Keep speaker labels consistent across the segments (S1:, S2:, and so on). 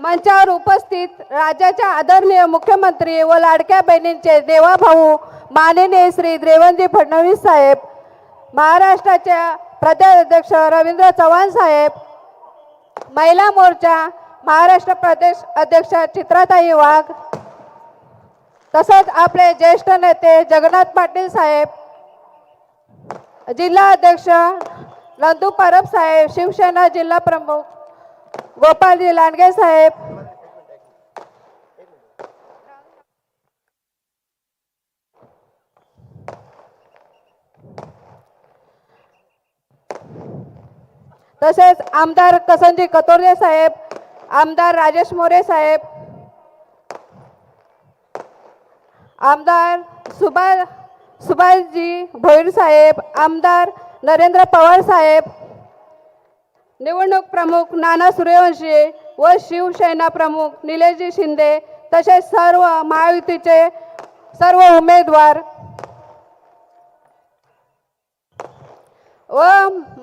S1: मंचावर उपस्थित राज्याच्या आदरणीय मुख्यमंत्री व लाडक्या बहिणींचे देवाभाऊ माननीय श्री देवेंद्र फडणवीस साहेब महाराष्ट्राच्या प्रदेशाध्यक्ष रवींद्र चव्हाण साहेब महिला मोर्चा महाराष्ट्र प्रदेश अध्यक्ष चित्राताई वाघ तसंच आपले ज्येष्ठ नेते जगन्नाथ पाटील साहेब जिल्हा अध्यक्ष नंदू परब साहेब शिवसेना जिल्हा प्रमुख गोपालजी लांडगे साहेब. तसेच आमदार कसंजी कतोरे साहेब आमदार राजेश मोरे साहेब आमदार सुभाष सुभाषजी भोईर साहेब आमदार नरेंद्र पवार साहेब निवडणूक प्रमुख नाना सूर्यवंशी व शिवसेना प्रमुख निलेशजी शिंदे तसेच सर्व महायुतीचे सर्व उमेदवार व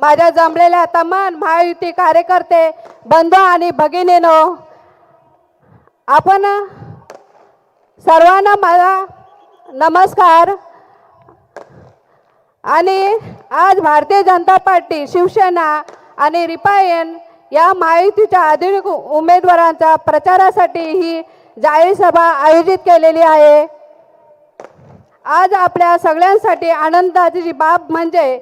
S1: माझ्या जमलेल्या तमान महायुती कार्यकर्ते बंधू आणि भगिनीनो आपण सर्वांना माझा नमस्कार. आणि आज भारतीय जनता पार्टी शिवसेना आणि रिपायन या महायुतीच्या आधुनिक उमेदवारांच्या प्रचारासाठी ही जाहीर सभा आयोजित केलेली आहे. आज आपल्या सगळ्यांसाठी आनंदाची बाब म्हणजे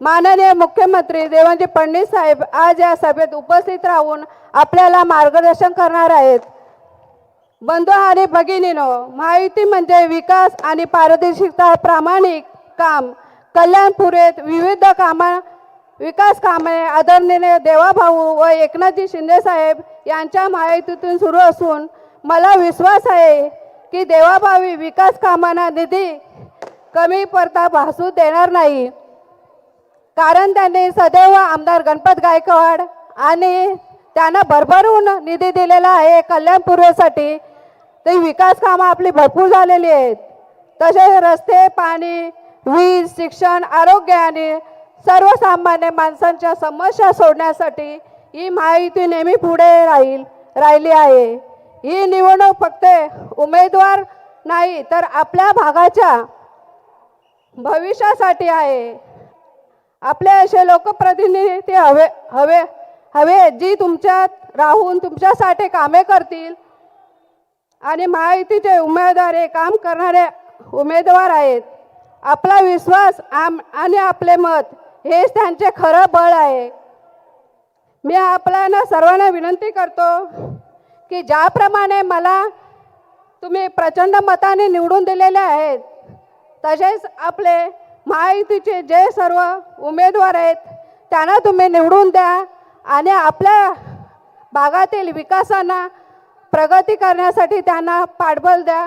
S1: माननीय मुख्यमंत्री देवेंद्र फडणवीस साहेब आज या सभेत उपस्थित राहून आपल्याला मार्गदर्शन करणार आहेत. बंधू आणि भगिनीनो माहिती म्हणजे विकास आणि पारदर्शकता प्रामाणिक काम कल्याणपुरेत विविध कामा विकास कामे आदरणीय देवाभाऊ व एकनाथजी शिंदेसाहेब यांच्या माहितीतून सुरू असून मला विश्वास आहे की देवाभावी विकास कामांना निधी कमी पडता भासू देणार नाही. कारण त्यांनी सदैव आमदार गणपत गायकवाड आणि त्यांना भरभरून निधी दिलेला आहे कल्याणपूर्वेसाठी ते विकास कामं आपली भरपूर झालेली आहेत. तसेच रस्ते पाणी वीज शिक्षण आरोग्य आणि सर्वसामान्य माणसांच्या समस्या सोडण्यासाठी ही महायुती नेहमी पुढे राहील राहिली आहे. ही निवडणूक फक्त उमेदवार नाही तर आपल्या भागाच्या भविष्यासाठी आहे. आपले असे लोकप्रतिनिधी हवे हवे हवे जी तुमच्यात राहून तुमच्यासाठी कामे करतील. आणि महायुतीचे उमेदवार हे काम करणारे उमेदवार आहेत. आपला विश्वास आम आणि आपले मत हेच त्यांचे खरं बळ आहे. मी आपल्याला सर्वांना विनंती करतो की ज्याप्रमाणे मला तुम्ही प्रचंड मताने निवडून दिलेले आहेत तसेच आपले महायुतीचे जे सर्व उमेदवार आहेत त्यांना तुम्ही निवडून द्या आणि आपल्या भागातील विकासांना प्रगती करण्यासाठी त्यांना पाठबळ द्या.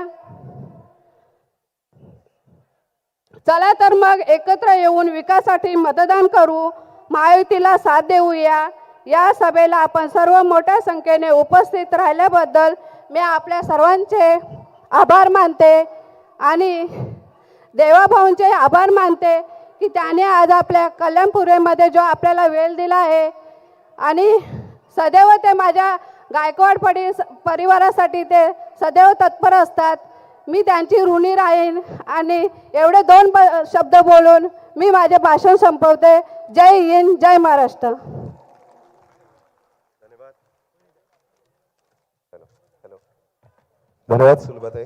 S1: चला तर मग एकत्र येऊन विकासासाठी मतदान करू महायुतीला साथ देऊया. या सभेला आपण सर्व मोठ्या संख्येने उपस्थित राहिल्याबद्दल मी आपल्या सर्वांचे आभार मानते आणि देवाभाऊंचे आभार मानते की त्याने आज आपल्या कल्याणपुरेमध्ये जो आपल्याला वेळ दिला आहे आणि सदैव ते माझ्या गायकवाड पडी परिवारासाठी ते सदैव तत्पर असतात. मी त्यांची ऋणी राहीन आणि एवढे दोन ब शब्द बोलून मी माझे भाषण संपवते. जय हिंद जय महाराष्ट्र.
S2: धन्यवाद. सुलभाताई.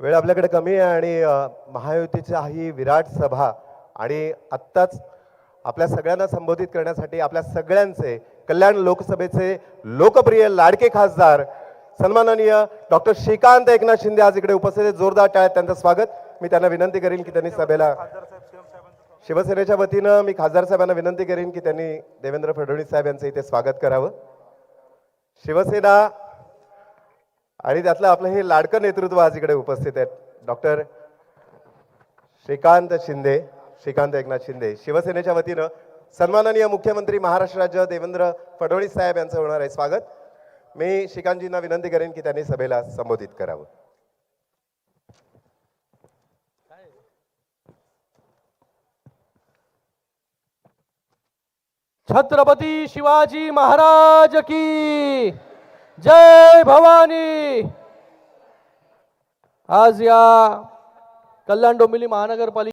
S2: वेळ आपल्याकडे कमी आहे आणि महायुतीच्या ही विराट सभा आणि आत्ताच आपल्या सगळ्यांना संबोधित करण्यासाठी आपल्या सगळ्यांचे कल्याण लोकसभेचे लोकप्रिय लाडके खासदार सन्माननीय डॉक्टर श्रीकांत एकनाथ शिंदे आज इकडे उपस्थित आहेत. जोरदार टाळ्यात त्यांचं स्वागत. मी त्यांना विनंती करीन की त्यांनी सभेला शिवसेनेच्या वतीनं मी खासदार साहेबांना विनंती करीन की त्यांनी देवेंद्र फडणवीस साहेब यांचं इथे स्वागत करावं. शिवसेना आणि त्यातलं आपलं हे लाडकं नेतृत्व आज इकडे उपस्थित आहेत. डॉक्टर श्रीकांत शिंदे श्रीकांत एकनाथ शिंदे. शिवसेनेच्या वतीनं सन्माननीय मुख्यमंत्री महाराष्ट्र राज्य देवेंद्र फडणवीस साहेब यांचं होणार आहे स्वागत. मी श्रीकांतजींना विनंती करेन की त्यांनी सभेला संबोधित करावं.
S3: छत्रपती शिवाजी महाराज की जय भवानी. आज या कल्याण डोंबिवली महानगरपालिका